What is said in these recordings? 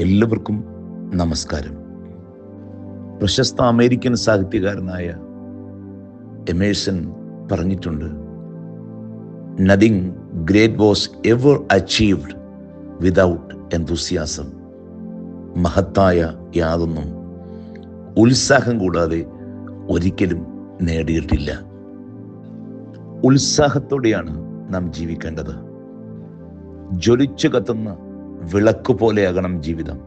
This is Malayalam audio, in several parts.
എല്ലാവർക്കും നമസ്കാരം. പ്രശസ്ത അമേരിക്കൻ സാഹിത്യകാരനായ എമേഴ്സൺ പറഞ്ഞിട്ടുണ്ട് nothing great was ever achieved without enthusiasm മഹത്തായ യാതൊന്നും ഉത്സാഹം കൂടാതെ ഒരിക്കലും നേടിയിട്ടില്ല. ഉത്സാഹത്തോടെയാണ് നാം ജീവിക്കേണ്ടത്. ജ്വലിച്ചു കത്തുന്ന വിളക്ക് പോലെയാകണം ജീവിതം.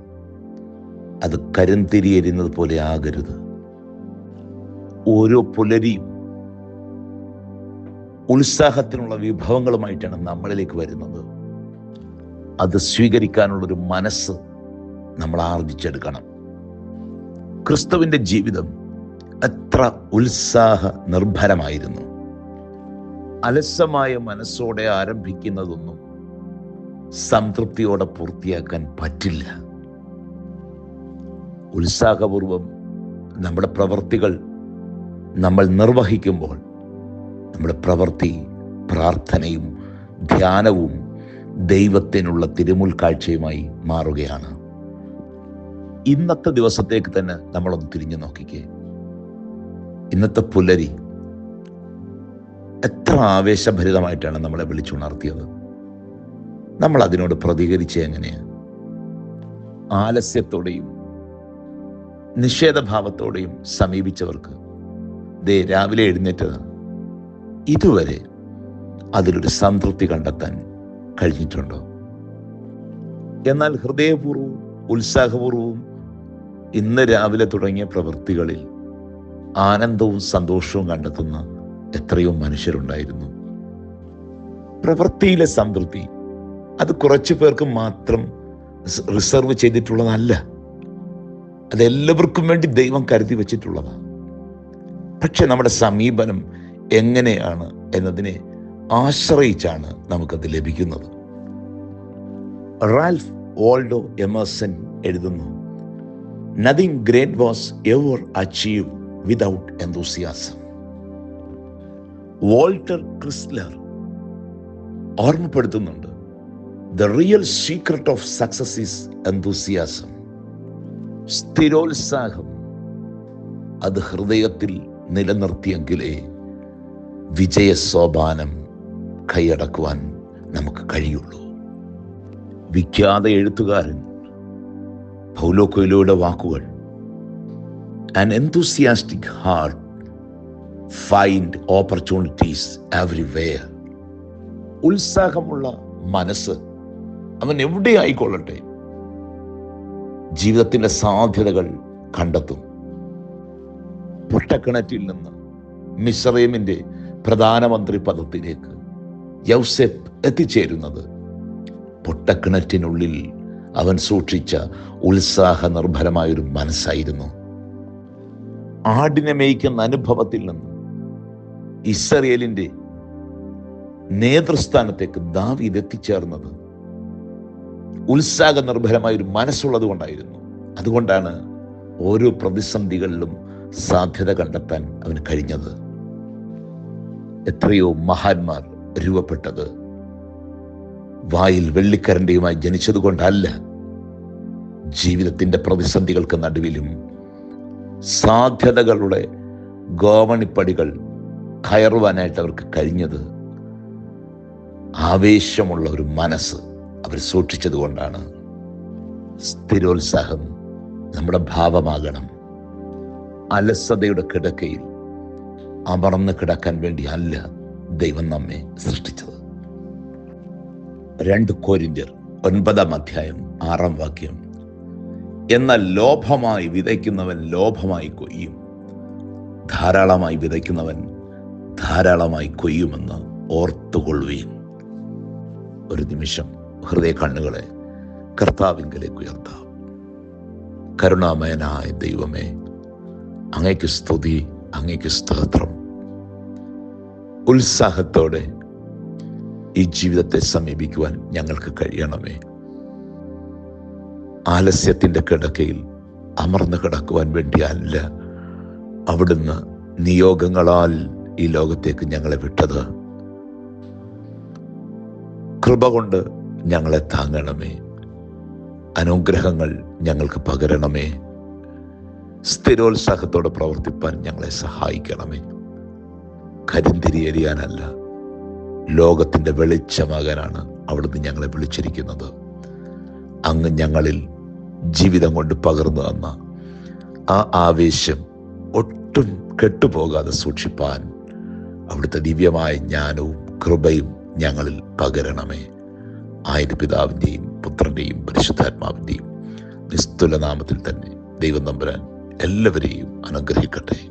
അത് കരിന്തിരി പോലെ ആകരുത്. ഓരോ പുലരിയും ഉത്സാഹത്തിനുള്ള വിഭവങ്ങളുമായിട്ടാണ് നമ്മളിലേക്ക് വരുന്നത്. അത് സ്വീകരിക്കാനുള്ളൊരു മനസ്സ് നമ്മൾ ആർജിച്ചെടുക്കണം. ക്രിസ്തുവിന്റെ ജീവിതം എത്ര ഉത്സാഹ നിർഭരമായിരുന്നു. അലസമായ മനസ്സോടെ ആരംഭിക്കുന്നതൊന്നും സംതൃപ്തിയോടെ പൂർത്തിയാക്കാൻ പറ്റില്ല. ഉത്സാഹപൂർവം നമ്മുടെ പ്രവൃത്തികൾ നമ്മൾ നിർവഹിക്കുമ്പോൾ നമ്മുടെ പ്രവൃത്തി പ്രാർത്ഥനയും ധ്യാനവും ദൈവത്തിനുള്ള തിരുമുൽ കാഴ്ചയുമായി മാറുകയാണ്. ഇന്നത്തെ ദിവസത്തേക്ക് തന്നെ നമ്മളൊന്ന് തിരിഞ്ഞു നോക്കിക്കേ. ഇന്നത്തെ പുലരി എത്ര ആവേശഭരിതമായിട്ടാണ് നമ്മളെ വിളിച്ചുണർത്തിയത്. നമ്മൾ അതിനോട് പ്രതികരിച്ച് എങ്ങനെയാണ് ആലസ്യത്തോടെയും നിഷേധഭാവത്തോടെയും സമീപിച്ചവർക്ക് ദേ രാവിലെ എഴുന്നേറ്റത് ഇതുവരെ അതിലൊരു സംതൃപ്തി കണ്ടെത്താൻ കഴിഞ്ഞിട്ടുണ്ടോ? എന്നാൽ ഹൃദയപൂർവവും ഉത്സാഹപൂർവവും ഇന്ന് രാവിലെ തുടങ്ങിയ പ്രവൃത്തികളിൽ ആനന്ദവും സന്തോഷവും കണ്ടെത്തുന്ന എത്രയോ മനുഷ്യരുണ്ടായിരുന്നു. പ്രവൃത്തിയിലെ സംതൃപ്തി അത് കുറച്ച് പേർക്ക് മാത്രം റിസർവ് ചെയ്തിട്ടുള്ളതല്ല. അതെല്ലാവർക്കും വേണ്ടി ദൈവം കരുതി വച്ചിട്ടുള്ളതാണ് പക്ഷെ നമ്മുടെ സമീപനം എങ്ങനെയാണ് എന്നതിനെ ആശ്രയിച്ചാണ് നമുക്കത് ലഭിക്കുന്നത്. റാൽഫ് ഓൾഡോ എമേഴ്സൺ എഴുതുന്നു nothing great was ever achieve without enthusiasm Walter Chrysler ഓർമ്മപ്പെടുത്തുന്നുണ്ട് the real secret of success is enthusiasm സ്ഥിരോത്സാഹം. അത് ഹൃദയത്തിൽ നിലനിർത്തിയെങ്കിലേ വിജയ സോപാനം കൈയടക്കുവാൻ നമുക്ക് കഴിയുള്ളൂ. വിഖ്യാത എഴുത്തുകാരൻ പൗലോ കൊയിലോയുടെ വാക്കുകൾ. An enthusiastic heart find opportunities everywhere ഉത്സാഹമുള്ള മനസ്സ് അവൻ എവിടെ ആയിക്കൊള്ളട്ടെ? ജീവിതത്തിന്റെ സാധ്യതകൾ കണ്ടെത്തും. പൊട്ടക്കിണറ്റിൽ നിന്ന് മിസ്രൈമിന്റെ പ്രധാനമന്ത്രി പദത്തിലേക്ക് യൗസെഫ് എത്തിച്ചേരുന്നത് പൊട്ടക്കിണറ്റിനുള്ളിൽ അവൻ സൂക്ഷിച്ച ഉത്സാഹ നിർഭരമായൊരു മനസ്സായിരുന്നു. ആടിനെ മേയ്ക്കുന്ന അനുഭവത്തിൽ നിന്ന് ഇസ്രയേലിന്റെ നേതൃസ്ഥാനത്തേക്ക് ദാവീദ് എത്തിച്ചേർന്നത് ഉത്സാഹ നിർഭരമായ ഒരു മനസ്സുള്ളത് കൊണ്ടായിരുന്നു. അതുകൊണ്ടാണ് ഓരോ പ്രതിസന്ധികളിലും സാധ്യത കണ്ടെത്താൻ അവന് കഴിഞ്ഞത്. എത്രയോ മഹാന്മാർ രൂപപ്പെട്ടത്. വായിൽ വെള്ളിക്കരണ്ടിയുമായി ജനിച്ചതുകൊണ്ടല്ല ജീവിതത്തിന്റെ പ്രതിസന്ധികൾക്ക് നടുവിലും സാധ്യതകളുടെ ഗോവണിപ്പടികൾ കയറുവാനായിട്ട് അവർക്ക് കഴിഞ്ഞത് ആവേശമുള്ള ഒരു മനസ്സ്. അവർ സൂക്ഷിച്ചത് കൊണ്ടാണ് സ്ഥിരോത്സാഹം നമ്മുടെ ഭാവമാകണം. അലസതയുടെ കിടക്കയിൽ അമർന്ന് കിടക്കാൻ വേണ്ടി അല്ല ദൈവം നമ്മെ സൃഷ്ടിച്ചത്. രണ്ട് കോരിഞ്ചർ ഒൻപതാം അധ്യായം ആറാം വാക്യം. എന്നാൽ ലോഭമായി വിതയ്ക്കുന്നവൻ ലോഭമായി കൊയ്യും. ധാരാളമായി വിതയ്ക്കുന്നവൻ ധാരാളമായി കൊയ്യുമെന്ന് ഓർത്തുകൊള്ളുകയും ഒരു നിമിഷം. ഹൃദയ കണ്ണുകളെ കർത്താവിങ്കലേക്ക് ഉയർത്താം. കരുണാമയനായ ദൈവമേ അങ്ങയ്ക്ക് സ്തുതി അങ്ങയ്ക്ക് സ്തോത്രം. ഉത്സാഹത്തോടെ ഈ ജീവിതത്തെ സമീപിക്കുവാൻ ഞങ്ങൾക്ക് കഴിയണമേ. ആലസ്യത്തിന്റെ കിടക്കയിൽ അമർന്നു കിടക്കുവാൻ വേണ്ടിയല്ല അവിടുന്ന് നിയോഗങ്ങളാൽ ഈ ലോകത്തേക്ക് ഞങ്ങളെ വിട്ടത്. കൃപ കൊണ്ട് ഞങ്ങളെ താങ്ങണമേ. അനുഗ്രഹങ്ങൾ ഞങ്ങൾക്ക് പകരണമേ. സ്ഥിരോത്സാഹത്തോടെ പ്രവർത്തിപ്പാൻ ഞങ്ങളെ സഹായിക്കണമേ. കരിന്തിരി എരിയാനല്ല ലോകത്തിന്റെ വെളിച്ചമാകാനാണ് അവിടുന്ന് ഞങ്ങളെ വിളിച്ചിരിക്കുന്നത്. അങ്ങ് ഞങ്ങളിൽ ജീവിതം കൊണ്ട് പകർന്നു തന്ന ആ ആവേശം ഒട്ടും കെട്ടുപോകാതെ സൂക്ഷിപ്പാൻ അവിടുത്തെ ദിവ്യമായ ജ്ഞാനവും കൃപയും ഞങ്ങളിൽ പകരണമേ. ആയത് പിതാവിന്റെയും പുത്രന്റെയും പരിശുദ്ധാത്മാവിന്റെയും നിസ്തുല നാമത്തിൽ തന്നെ ദൈവം നമ്പുരാൻ എല്ലാവരെയും അനുഗ്രഹിക്കട്ടെ.